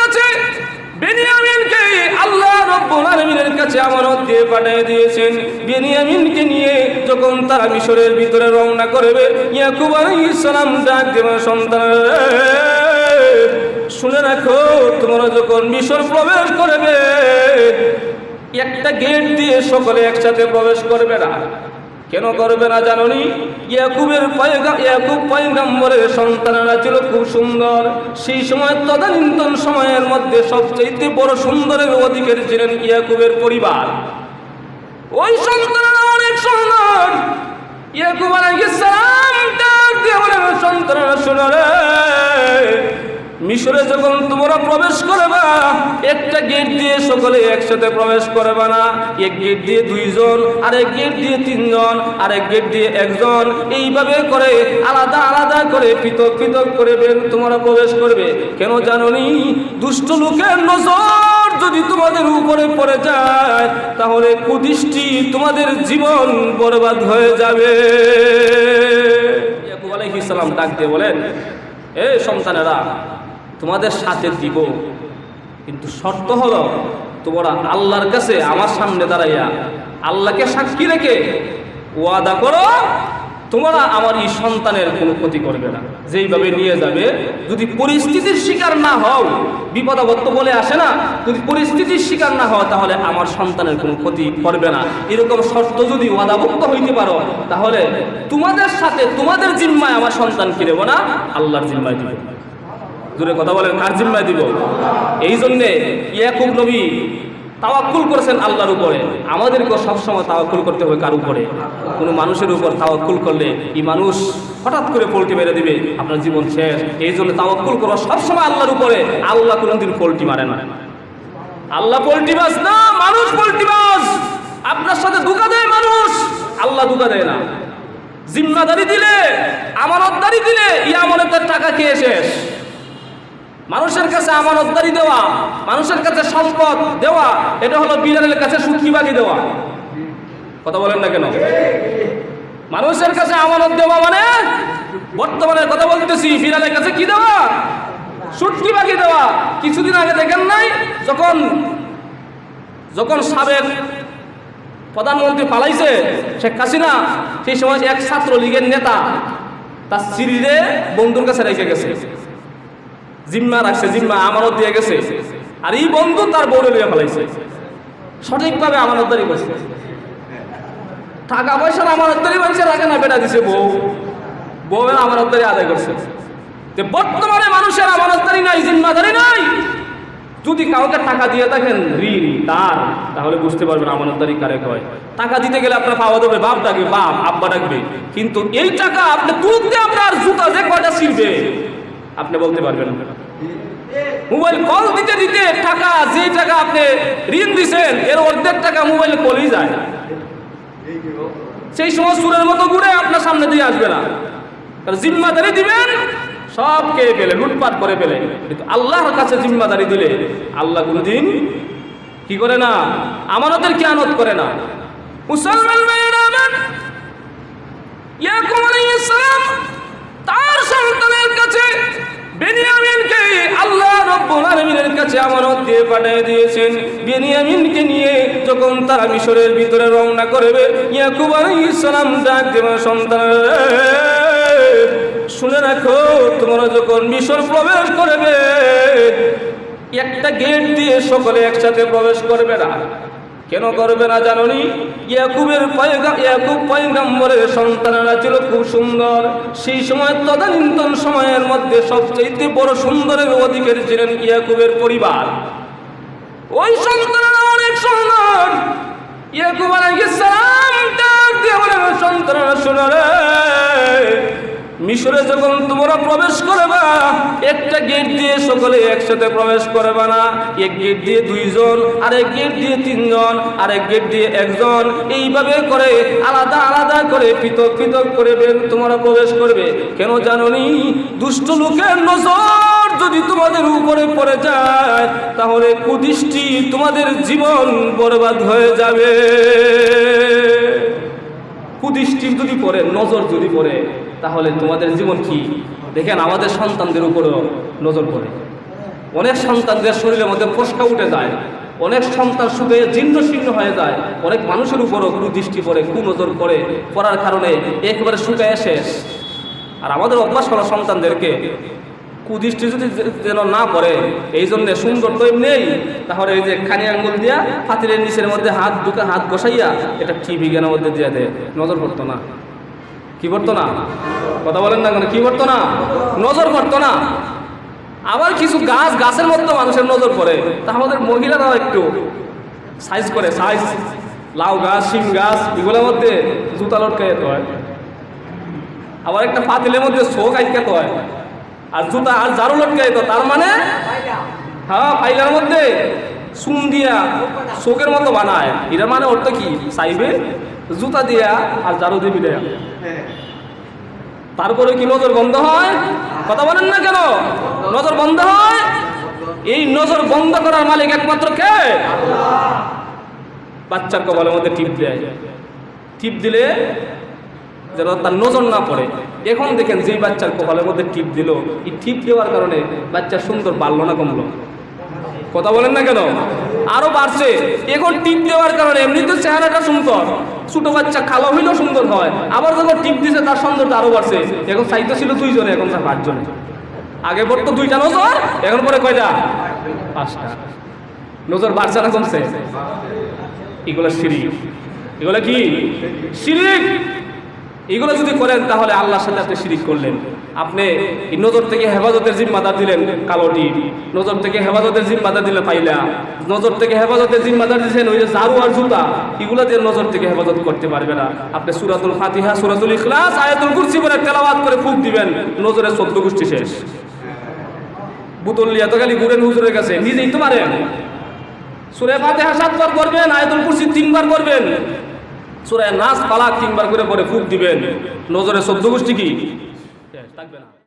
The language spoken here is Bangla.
কাছে বেনিয়ামিনকে আল্লাহ কাছে দিয়ে পাঠিয়ে দিয়েছেন। বেনিয়ামিনকে নিয়ে যখন মিশরের ভিতরে রওনা করবে শুনে রাখো, তোমরা যখন মিশর প্রবেশ করবে, একটা গেট দিয়ে সকলে একসাথে প্রবেশ করবে না। কেন করবে না জাননি? ইয়াকুবের ইয়াকুব পয়গাম্বরের সন্তানেরা ছিল খুব সুন্দর। সেই সময় তদানীন্তন সময়ের মধ্যে সবচেয়ে বড় সুন্দরের অধিকারী ছিলেন ইয়াকুবের পরিবার। ওই সন্তানেরা মিশরে যখন তোমরা প্রবেশ করবা, একটা গেট দিয়ে সকলে একসাথে প্রবেশ করবে না। এক গেট দিয়ে দুইজন আর এক গেট দিয়ে তিনজন আর এক গেট দিয়ে একজন। এইভাবে করে আলাদা আলাদা করে, পৃথক পৃথক করে তোমরা প্রবেশ করবে। কেন জানোনি দুষ্ট লোকের নজর যদি তোমাদের উপরে পড়ে যায়, তাহলে কুদৃষ্টি তোমাদের জীবন বরবাদ হয়ে যাবে। ইয়াকুব ডাক দিয়ে বলেন, এ সন্তানেরা তোমাদের সাথে দিব। কিন্তু শর্ত হলো, তোমরা আল্লাহর কাছে আমার সামনে দাঁড়াইয়া আল্লাহকে সাক্ষী রেখে ওয়াদা করো, তোমরা আমার এই সন্তানের কোনো ক্ষতি করবে না। যেইভাবে নিয়ে যাবে, যদি পরিস্থিতির শিকার না হও বিপদাবত্ত বলে আসে না, যদি পরিস্থিতির শিকার না হও, তাহলে আমার সন্তানের কোনো ক্ষতি করবে না। এরকম শর্ত যদি ওয়াদাভুক্ত হইতে পারো, তাহলে তোমাদের সাথে তোমাদের জিম্মায় আমার সন্তানকে দেবো না? আল্লাহর জিম্মায় দিব। দূরে কথা বলেন, কার জিম্মায় দিব? এই জন্যে ইয়াকুব নবী তাওয়াক্কুল করেছেন আল্লাহর উপরে। আমাদেরকেও সবসময় তাওয়াক্কুল করতে হবে কার উপরে? কোনো মানুষের উপর তাওয়াক্কুল করলে এই মানুষ হঠাৎ করে পোল্টি মেরে দিবে, আপনার জীবন শেষ। এই জন্য তাওয়াক্কুল করো সবসময় আল্লাহর উপরে। আল্লাহ কোনোদিন পোল্টি মারে না। আল্লাহ পোল্টি মাছ না, মানুষ পোল্টি মাছ আপনার সাথে দুকা দেয় মানুষ, আল্লাহ দুকা দেয় না। জিম্মাদারি দিলে, আমানতদারি দিলে ই আমানতের টাকা খেয়ে শেষ মানুষের কাছে আমানতদারি দেওয়া, মানুষের কাছে সম্পদ দেওয়া, এটা হলো বিড়ালের কাছে সুখী বাকি দেওয়া। কথা বলেন না কেন? মানুষের কাছে আমানত দেওয়া মানে বর্তমানে কথা বলতেছি, বিড়ালের কাছে কি দেওয়া? সুটকি বাকি দেওয়া। কিছুদিন আগে দেখেন নাই, যখন যখন সাবেক প্রধানমন্ত্রী পালাইছে, শেখ হাসিনা, সেই সময় এক ছাত্র লীগের নেতা তার সিঁড়িরে বন্ধুর কাছে রেখে গেছে। জিম্মা রাখছে, জিম্মা আমানত দিয়ে গেছে। আর এই বন্ধু তার বউরে লিয়ে ফেলাইছে। সঠিকভাবে আমানতদারি করছে। টাকা পয়সার আমানতদারি মানুষের রাখে না বেটা দিছে বউ। বউয়ের আমানতদারি আদায় করছে। যে বর্তমানে মানুষের আমানতদারি নাই, জিম্মাদারি নাই। যদি কাউকে টাকা দিয়ে থাকেন, ঋণ তার তাহলে বুঝতে পারবেন আমানতদারি কারে হয় টাকা দিতে গেলে আপনার পাওয়া দেবে বাপ ডাকবে, বাপ, আব্বা ডাকবে। কিন্তু এই টাকা আপনি তুলতে আপনার জুতা যে কয়টা ছিড়বে? আপনি বলতে পারবেন মোবাইল কল দিতে দিতে টাকা যে টাকা আপনি ঋণ দিছেন, এর অর্ধেক টাকা মোবাইলে কলেই যায়। সেই সময় সুরের মতো ঘুরে আপনার সামনে দিয়ে আসবে না। জিম্মাদারি দিবেন, সব কে পেলে লুটপাট করে পেলে কিন্তু আল্লাহর কাছে জিম্মাদারি দিলে আল্লাহ কোনদিন কি করে না, আমানতের খেয়ানত করে না। মুসলমান তার সন্তানের কাছে বেনিয়ামিনকে আল্লাহ রব্বুল আলামিনের কাছে আমানত দিয়ে পাঠিয়ে দিয়েছেন। বেনিয়ামিনকে নিয়ে যখন তারা মিশরের ভিতরে রওনা করবে, ইয়াকুব আলাইহিস ডাক দেবে সন্তানেরা, শুনে রাখো, তোমরা যখন মিশর প্রবেশ করবে, একটা গেট দিয়ে সকলে একসাথে প্রবেশ করবে না। কেন করবে না জাননি? ইয়াকুবের ইয়াকুব পয়গাম্বরের সন্তানেরা ছিল খুব সুন্দর। সেই সময় তদানীন্তন সময়ের মধ্যে সবচেয়ে বড় সুন্দরের অধিকারী ছিলেন ইয়াকুবের পরিবার। ওই সন্তানেরা অনেক সুন্দর। ইয়াকুব সালাম ডাক দিয়ে সন্তানেরা, শোনো রে। মিশরে যখন তোমরা প্রবেশ করবা দিয়ে সকলে একসাথে প্রবেশ করবে না, এক গেট দিয়ে দুইজন আর এক গেট দিয়ে তিনজন আর এক গেট দিয়ে একজন, এইভাবে করে আলাদা আলাদা করে, পৃথক পৃথক করে তোমরা প্রবেশ করবে। কেন জানোনি দুষ্ট লোকের নজর যদি তোমাদের উপরে পড়ে যায়, তাহলে কুদৃষ্টি তোমাদের জীবন বরবাদ হয়ে যাবে। কুদৃষ্টি যদি পড়ে, নজর যদি পড়ে তাহলে তোমাদের জীবন কি? দেখেন আমাদের সন্তানদের উপরেও নজর পড়ে। অনেক সন্তানদের শরীরের মধ্যে ফসকা উঠে যায়। অনেক সন্তান শুধু জীর্ণ শীর্ণ হয়ে যায়। অনেক মানুষের উপরও কুদৃষ্টি পড়ে কুনজর পড়ে। পড়ার কারণে একেবারে শুকায় শেষ। আর আমাদের অভ্যাস হলো সন্তানদেরকে কুদৃষ্টি যদি যেন না পড়ে, এই জন্য সুন্দর তো নেই। তাহলে এই যে খানি আঙ্গুল দিয়া ফাতিলের নিচের মধ্যে হাত ঢুকে হাত বসাইয়া, এটা কি বিজ্ঞানের মধ্যে দিয়ে দেয়? নজর পড়তো না। কি পড়তো না? কথা বলেন না কেন? কি পড়তো না? নজর পড়তো না? আবার কিছু গাছ, গাছের মধ্যে মানুষের নজর পড়ে। তা আমাদের মহিলারাও একটু সাইজ করে সাইজ লাউ গাছ, শিম গাছ, এগুলোর মধ্যে জুতা লটকাই হয়। আবার একটা পাতিলের মধ্যে শোক আটকাতে হয়। আর জুতা, আর ঝাড়ু লটকাই তো তার মানে হ্যাঁ ফাইলার মধ্যে সুম দিয়া শোকের মতো বানায়। এটা মানে তো কি? চাইবে, জুতা দিয়া আর দিবি দেয়া তারপরে কি নজর বন্ধ হয়? কথা বলেন না কেন? নজর বন্ধ হয়? এই নজর বন্ধ করার মালিক একমাত্র কে? বাচ্চার কপালের মধ্যে টিপ দেয় টিপ দিলে যেন তার নজর না পড়ে। এখন দেখেন যেই বাচ্চার কপালের মধ্যে টিপ দিল, এই টিপ দেওয়ার কারণে বাচ্চা সুন্দর বাড়লো না, কমলো। কথা বলেন না কেন? আরও বাড়ছে। এখন টিপ দেওয়ার কারণে এমনিতে চেহারাটা সুন্দর। ছোট বাচ্চা কালো হইলেও সুন্দর হয়। আবার যখন টিপ দিছে, তার সৌন্দর্য আরও বাড়ছে। এখন চাইতে ছিল দুইজনে, এখন তার পাঁচজনে। আগে পড়তো দুইটা নজর, এখন পরে কয়টা? পাঁচটা। নজর বাড়ছে না কমছে? এগুলো শিরিক। এগুলো কি? শিরিক! এগুলো যদি করেন, তাহলে আল্লাহর সাথে আপনি শিরিক করলেন। আপনি নজর থেকে হেফাজতের জিম্মাদার দিলেন কালোটি নজর থেকে হেফাজতের জিম্মাদার দিলেন পাইলা। নজর থেকে হেফাজতের জিম্মাদার দিয়েছেন ওই যে ঝাড়ু আর জুতা। এগুলো দিয়ে নজর থেকে হেফাজত করতে পারবে না। আপনি সুরাতুল ফাতিহা, সুরাতুল ইখলাস, আয়াতুল কুরসি করে তেলাওয়াত করে ফুক দিবেন। নজরের চোদ্দ গোষ্ঠী শেষ। বুতল লিয়া তো খালি ঘুরেন হুজুরের কাছে, নিজেই তো পারেন। সুরে ফাতিহা সাতবার করবেন আয়াতুল কুরসি তিনবার করবেন সুরে নাচ পালাক তিনবার করে পরে ফুক দিবেন। নজরে সদ্য গোষ্ঠী কি? থাকবে না।